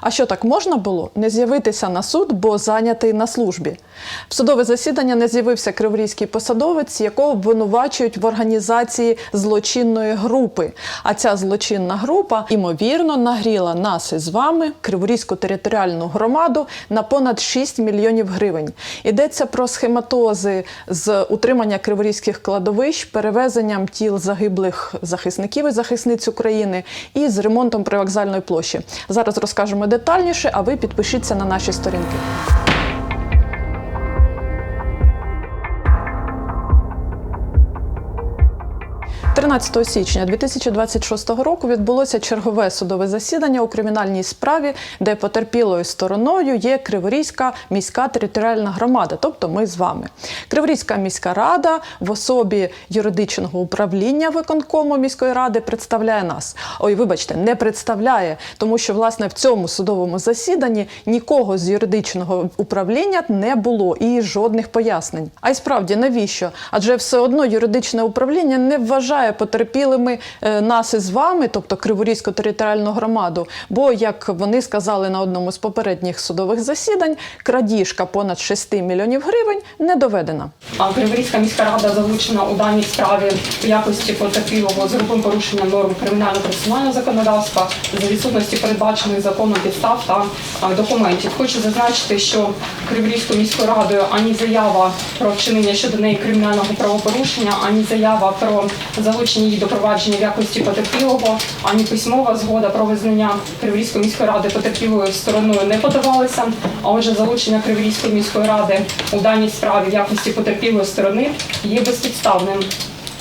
А що так можна було? Не з'явитися на суд, бо зайнятий на службі. В судове засідання не з'явився криворізький посадовець, якого обвинувачують в організації злочинної групи. А ця злочинна група ймовірно нагріла нас із вами, Криворізьку територіальну громаду, на понад 6 мільйонів гривень. Йдеться про схематози з утримання криворізьких кладовищ, перевезенням тіл загиблих захисників і захисниць України і з ремонтом привокзальної площі. Зараз розкажемо детальніше, а ви підпишіться на наші сторінки. 13 січня 2026 року відбулося чергове судове засідання у кримінальній справі, де потерпілою стороною є Криворізька міська територіальна громада, тобто ми з вами. Криворізька міська рада в особі юридичного управління виконкому міської ради представляє нас. Ой, вибачте, не представляє, тому що власне в цьому судовому засіданні нікого з юридичного управління не було і жодних пояснень. А й справді навіщо? Адже все одно юридичне управління не вважає потерпілими е, нас із вами, тобто Криворізьку територіальну громаду. Бо, як вони сказали на одному з попередніх судових засідань, крадіжка понад 6 мільйонів гривень не доведена. А Криворізька міська рада залучена у даній справі в якості потерпілого з грубим порушенням норм кримінально-процесуального законодавства за відсутності передбачених законом підстав та документів. Хочу зазначити, що Криворізькою міською радою ані заява про вчинення щодо неї кримінального правопорушення, ані заява про залучення її до провадження в якості потерпілого, ані письмова згода про визнання Криворізької міської ради потерпілою стороною не подавалися. А отже, залучення Криворізької міської ради у даній справі в якості потерпілої сторони є безпідставним.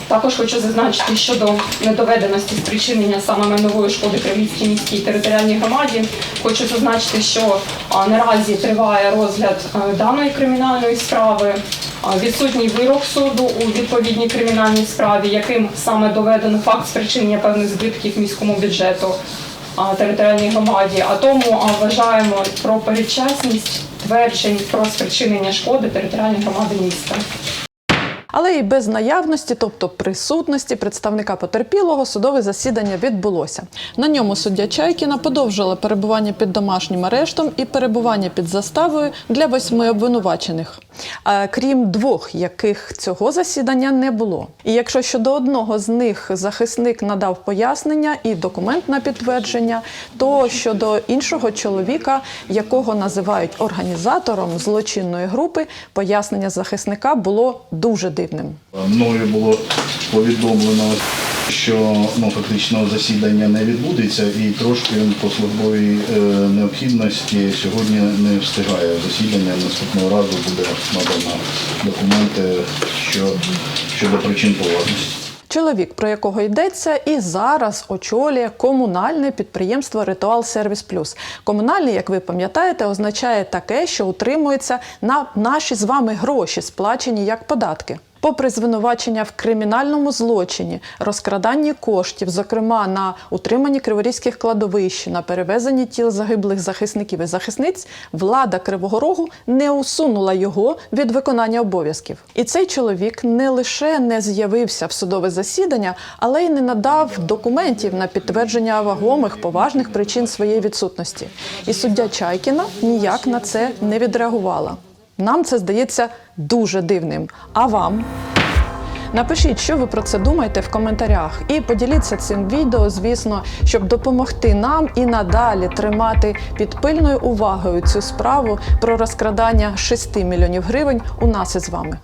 Також хочу зазначити щодо недоведеності спричинення саме майнової шкоди Кривівській міській територіальній громаді. Хочу зазначити, що наразі триває розгляд е, даної кримінальної справи. Відсутній вирок суду у відповідній кримінальній справі, яким саме доведено факт спричинення певних збитків міському бюджету територіальній громаді. А тому вважаємо про передчасність тверджень про спричинення шкоди територіальної громади міста. Але і без наявності, тобто присутності представника потерпілого, судове засідання відбулося. На ньому суддя Чайкіна подовжила перебування під домашнім арештом і перебування під заставою для восьми обвинувачених, крім двох, яких цього засідання не було. І якщо щодо одного з них захисник надав пояснення і документ на підтвердження, то щодо іншого чоловіка, якого називають організатором злочинної групи, пояснення захисника було дуже дивним. Мною було повідомлено, що ну, фактично засідання не відбудеться і трошки по службовій е, необхідності сьогодні не встигає засідання. Наступного разу буде надано документи що, щодо причин поважності. Чоловік, про якого йдеться, і зараз очолює комунальне підприємство Ритуал Сервіс Плюс. Комунальний, як ви пам'ятаєте, означає таке, що утримується на наші з вами гроші, сплачені як податки. Попри звинувачення в кримінальному злочині, розкраданні коштів, зокрема на утриманні криворізьких кладовищ, на перевезенні тіл загиблих захисників і захисниць, влада Кривого Рогу не усунула його від виконання обов'язків. І цей чоловік не лише не з'явився в судове засідання, але й не надав документів на підтвердження вагомих поважних причин своєї відсутності. І суддя Чайкіна ніяк на це не відреагувала. Нам це здається дуже дивним. А вам? Напишіть, що ви про це думаєте в коментарях, і поділіться цим відео, звісно, щоб допомогти нам і надалі тримати під пильною увагою цю справу про розкрадання 6 мільйонів гривень у нас із вами.